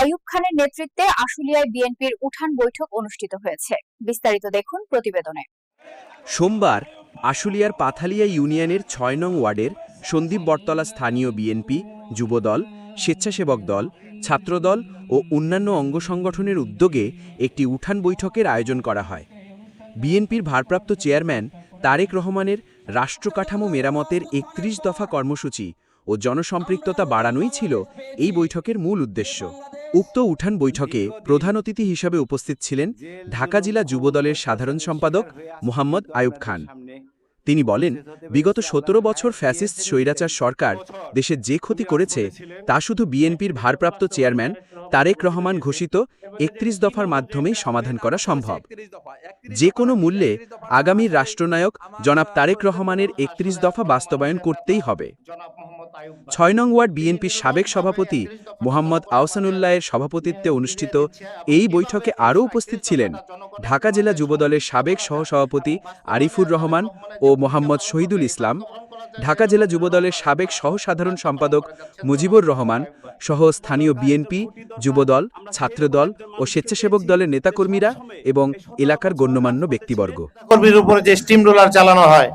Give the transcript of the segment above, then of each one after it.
আইয়ুব খানের নেতৃত্বে আশুলিয়ায় বিএনপির উঠান বৈঠক অনুষ্ঠিত হয়েছে। বিস্তারিত দেখুন প্রতিবেদনে। সোমবার আশুলিয়ার পাথালিয়া ইউনিয়নের ছয় নং ওয়ার্ডের সন্দীপ বটতলা স্থানীয় বিএনপি, যুবদল, স্বেচ্ছাসেবক দল, ছাত্রদল ও অন্যান্য অঙ্গ সংগঠনের উদ্যোগে একটি উঠান বৈঠকের আয়োজন করা হয়। বিএনপির ভারপ্রাপ্ত চেয়ারম্যান তারেক রহমানের রাষ্ট্রকাঠামো মেরামতের একত্রিশ দফা কর্মসূচি ও জনসম্পৃক্ততা বাড়ানোই ছিল এই বৈঠকের মূল উদ্দেশ্য। উক্ত উঠান বৈঠকে প্রধান অতিথি হিসেবে উপস্থিত ছিলেন ঢাকা জেলা যুবদলের সাধারণ সম্পাদক মোহাম্মদ আয়ুব খান। তিনি বলেন, বিগত সতেরো বছর ফ্যাসিস্ট স্বৈরাচার সরকার দেশে যে ক্ষতি করেছে তা শুধু বিএনপির ভারপ্রাপ্ত চেয়ারম্যান তারেক রহমান ঘোষিত একত্রিশ দফার মাধ্যমেই সমাধান করা সম্ভব। যে কোনো মূল্যে আগামীর রাষ্ট্রনায়ক জনাব তারেক রহমানের একত্রিশ দফা বাস্তবায়ন করতেই হবে। ছয় নং ওয়ার্ড বিএনপির সাবেক সভাপতি মোহাম্মদ আহসানুল্লাহের সভাপতিত্বে অনুষ্ঠিত এই বৈঠকে আরও উপস্থিত ছিলেন ঢাকা জেলা যুবদলের সাবেক সহসভাপতি আরিফুর রহমান ও মোহাম্মদ শহীদুল ইসলাম, ঢাকা জেলা যুবদলের সাবেক সহসাধারণ সম্পাদক মুজিবুর রহমান সহ স্থানীয় বিএনপি, যুবদল, ছাত্রদল ও স্বেচ্ছাসেবক দলের নেতাকর্মীরা এবং এলাকার গণ্যমান্য ব্যক্তিবর্গ। কর্মীর উপরে যে স্টিম রোলার চালানো হয়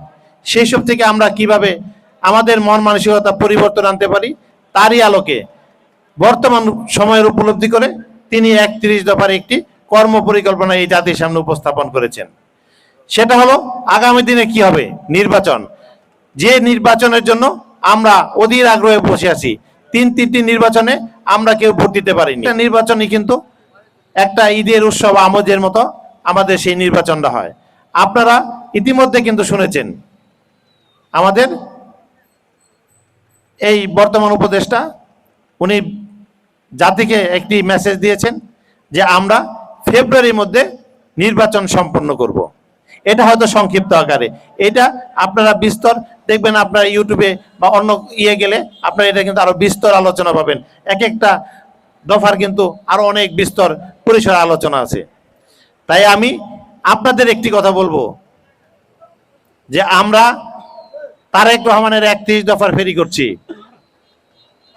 সেই সব থেকে আমরা কীভাবে আমাদের মন মানসিকতা পরিবর্তন আনতে পারি। তারই আলোকে বর্তমান সময়ের উপলব্ধি করে তিনি একত্রিশ দফার একটি কর্ম পরিকল্পনা এই জাতির সামনে উপস্থাপন করেছেন। সেটা হলো, আগামী দিনে কি হবে? নির্বাচন। যে নির্বাচনের জন্য আমরা অধীর আগ্রহে বসে আছি, তিন তিনটি নির্বাচনে আমরা কেউ ভোট দিতে পারিনি। নির্বাচনই কিন্তু একটা ঈদের উৎসব আমোদের মতো আমাদের সেই নির্বাচনটা হয়। আপনারা ইতিমধ্যে কিন্তু শুনেছেন, আমাদের এই বর্তমান উপদেষ্টা, উনি জাতিকে একটি মেসেজ দিয়েছেন যে আমরা ফেব্রুয়ারির মধ্যে নির্বাচন সম্পন্ন করব। এটা হয়তো সংক্ষিপ্ত আকারে। এটা আপনারা বিস্তর দেখবেন আপনারা ইউটিউবে বা অন্য ইয়ে গেলে আপনারা এটা কিন্তু আরও বিস্তর আলোচনা পাবেন। এক একটা দফার কিন্তু আরও অনেক বিস্তর পরিসর আলোচনা আছে। তাই আমি আপনাদের একটি কথা বলব যে আমরা তারেক রহমানের একত্রিশ দফার ফেরি করছি।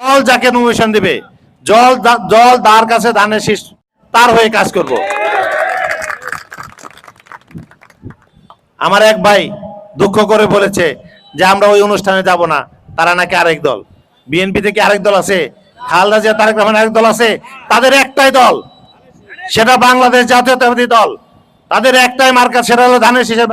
জল যাকে নমিশন দেবে, জল জল তার কাছে ধানের শীষ, তার হয়ে কাজ করব। আমার এক ভাই দুঃখ করে বলেছে যে আমরা ওই অনুষ্ঠানে যাব না, তারা নাকি আরেক দল। বিএনপি থেকে আরেক দল আছে, খালদা জিয়া, তারেক রহমান আরেক দল আছে, তাদের একটাই দল, সেটা বাংলাদেশ জাতীয়তাবাদী দল। তাদের একটাই মার্কা, সেটা হলো ধানের শীষের